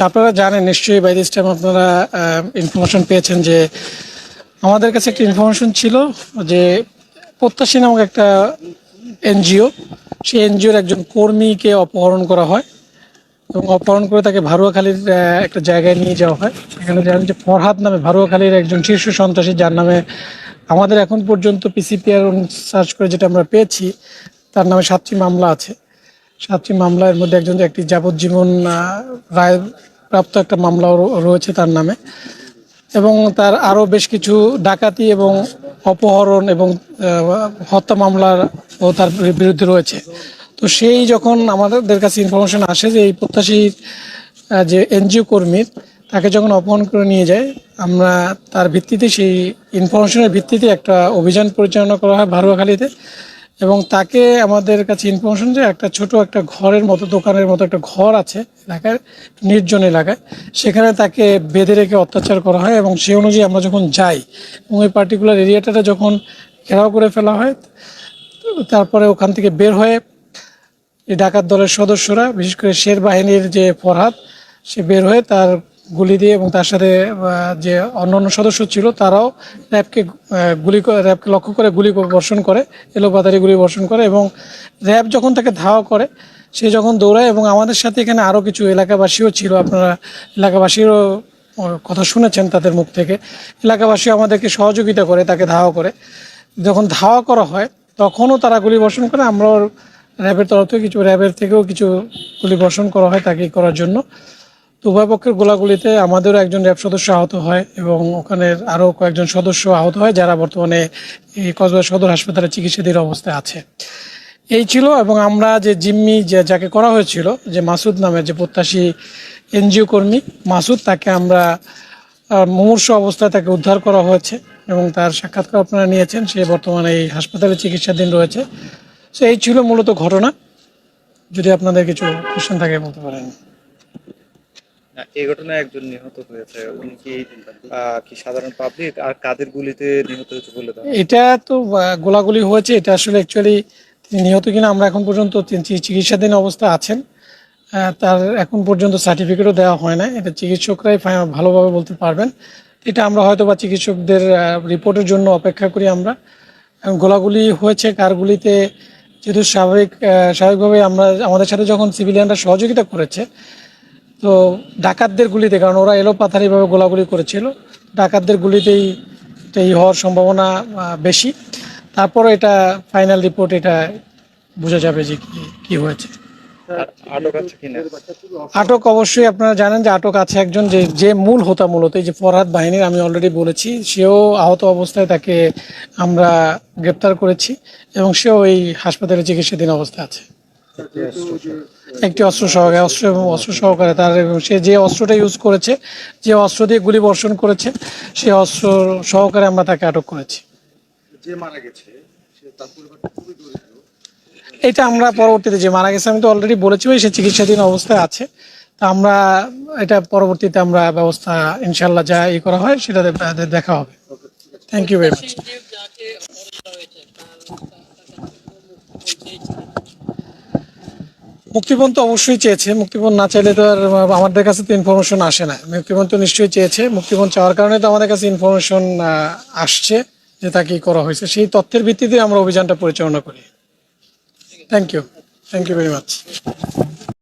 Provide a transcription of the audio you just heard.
আচ্ছা আপনারা জানেন, নিশ্চয়ই বাই দিস টাইম আপনারা ইনফরমেশন পেয়েছেন যে আমাদের কাছে একটা ইনফরমেশন ছিল যে প্রত্যাশী নামক একটা এনজিও সেই এনজিওর একজন কর্মীকে অপহরণ করা হয় এবং অপহরণ করে তাকে ভারুয়াখালীর একটা জায়গায় নিয়ে যাওয়া হয়। এখানে জানেন যে ফরহাদ নামে ভারুয়াখালীর একজন শীর্ষ সন্ত্রাসী, যার নামে আমাদের এখন পর্যন্ত পিসিপিআর সার্চ করে যেটা আমরা পেয়েছি, তার নামে সাতটি মামলা আছে। সাতটি মামলার মধ্যে একজন একটি যাবজ্জীবন রায় প্রাপ্ত একটা মামলাও রয়েছে তার নামে। এবং তার আরও বেশ কিছু ডাকাতি এবং অপহরণ এবং হত্যা মামলার ও তার বিরুদ্ধে রয়েছে। তো সেই যখন আমাদের কাছে ইনফরমেশন আসে যে এই প্রত্যাশীর যে এনজিও কর্মীর তাকে যখন অপহরণ করে নিয়ে যায়, আমরা তার ভিত্তিতে সেই ইনফরমেশনের ভিত্তিতে একটা অভিযান পরিচালনা করা হয় ভারুয়াখালীতে এবং তাকে আমাদের কাছে ইনফরমেশন যে একটা ছোট একটা ঘরের মতো, দোকানের মতো একটা ঘর আছে এলাকায় নির্জন এলাকায়। সেখানে তাকে বেঁধে রেখে অত্যাচার করা হয় এবং সেই অনুযায়ী আমরা যখন যাই এবং ওই পার্টিকুলার এরিয়াটাতে যখন ঘেরাও করে ফেলা হয়, তারপরে ওখান থেকে বের হয়ে এই ডাকাত দলের সদস্যরা, বিশেষ করে শের বাহিনীর যে ফরহাদ, সে বের হয়ে তার গুলি দিয়ে এবং তার সাথে যে অন্যান্য সদস্য ছিল, তারাও র্যাবকে গুলি করে র্যাবকে লক্ষ্য করে গুলি বর্ষণ করে এলোপাতারি গুলি বর্ষণ করে এবং র্যাব যখন তাকে ধাওয়া করে, সে যখন দৌড়ায় এবং আমাদের সাথে এখানে আরও কিছু এলাকাবাসীও ছিল, আপনারা এলাকাবাসীরও কথা শুনেছেন তাদের মুখ থেকে, এলাকাবাসী আমাদেরকে সহযোগিতা করে, তাকে ধাওয়া করে। যখন ধাওয়া করা হয়, তখনও তারা গুলি বর্ষণ করে, আমরাও র্যাবের তরফ থেকে কিছু, র্যাবের থেকেও কিছু গুলি বর্ষণ করা হয় তাকে করার জন্য। তো উভয় পক্ষের গোলাগুলিতে আমাদেরও একজন র্যাব সদস্য আহত হয় এবং ওখানের আরও কয়েকজন সদস্য আহত হয় যারা বর্তমানে এই কক্সবাজার সদর হাসপাতালে চিকিৎসাধীন অবস্থায় আছে। এই ছিল এবং আমরা যে জিম্মি যাকে করা হয়েছিল, যে মাসুদ নামের যে প্রত্যাশী এনজিও কর্মী, মাসুদ তাকে আমরা মুমূর্ষ অবস্থায় তাকে উদ্ধার করা হয়েছে এবং তার সাক্ষাৎকার আপনারা নিয়েছেন, সে বর্তমানে এই হাসপাতালে চিকিৎসাধীন রয়েছে। সো এই ছিল মূলত ঘটনা। যদি আপনাদের কিছু কোশ্চেন থাকে বলতে পারেন। এই ঘটনায় একজন নিহত হয়েছে। উনি কি কি সাধারণ পাবলিক আর কাদের গুলিতে নিহত হয়েছে বলে এটা তো গোলাগুলি হয়েছে। এটা আসলে অ্যাকচুয়ালি তিনি নিহত কিনা আমরা এখন পর্যন্ত চিকিৎসাধীন অবস্থা আছেন। তার এখন পর্যন্ত সার্টিফিকেটও দেওয়া হয় না এটা চিকিৎসকরাই ভালোভাবে বলতে পারবেন। এটা আমরা হয়তো বা চিকিৎসকদের রিপোর্টের জন্য অপেক্ষা করি আমরা। গোলাগুলি হয়েছে, কার গুলিতে? যেহেতু স্বাভাবিক স্বাভাবিকভাবে আমরা আমাদের সাথে যখন সিভিলিয়ানরা সহযোগিতা করেছে তো ডাকাতদের গুলিতে কারণ ওরা এলো পাথারিভাবে গোলাগুলি করেছিল ডাকাতদের গুলিতেই এই হওয়ার সম্ভাবনা বেশি। তারপরে এটা ফাইনাল রিপোর্ট এটা বোঝা যাবে যে কি কি হয়েছে। আটক অবশ্যই আপনারা জানেন যে আটক আছে একজন যে যে মূল হোতা মূলত এই যে ফরহাদ বাহিনীর আমি অলরেডি বলেছি সেও আহত অবস্থায় তাকে আমরা গ্রেপ্তার করেছি এবং সেও এই হাসপাতালে চিকিৎসাধীন অবস্থায় আছে। একটি অস্ত্র সহকারে অস্ত্র এবং অস্ত্র সহকারে তার সে যে অস্ত্রটা ইউজ করেছে যে অস্ত্র দিয়ে গুলি বর্ষণ করেছে সে অস্ত্র সহকারে আমরা তাকে আটক করেছি। যে মারা গেছে সে তার পরিবারটা খুবই দরিদ্র এটা আমরা পরবর্তীতে যে মারা গেছে আমি তো অলরেডি বলেছি সে চিকিৎসাধীন অবস্থায় আছে। তা আমরা এটা পরবর্তীতে আমরা ব্যবস্থা ইনশাল্লাহ যা ই করা হয় সেটা দেখা হবে। থ্যাংক ইউ ভেরি মাচ মুক্তিপণ তো অবশ্যই চেয়েছে। মুক্তিপণ না চাইলে তো আর আমাদের কাছে তো ইনফরমেশন আসে না। মুক্তিপণ তো নিশ্চয়ই চেয়েছে। মুক্তিপণ চাওয়ার কারণে তো আমাদের কাছে ইনফরমেশন আসছে যে তাকে করা হয়েছে। সেই তথ্যের ভিত্তিতে আমরা অভিযানটা পরিচালনা করি। Thank you thank you very much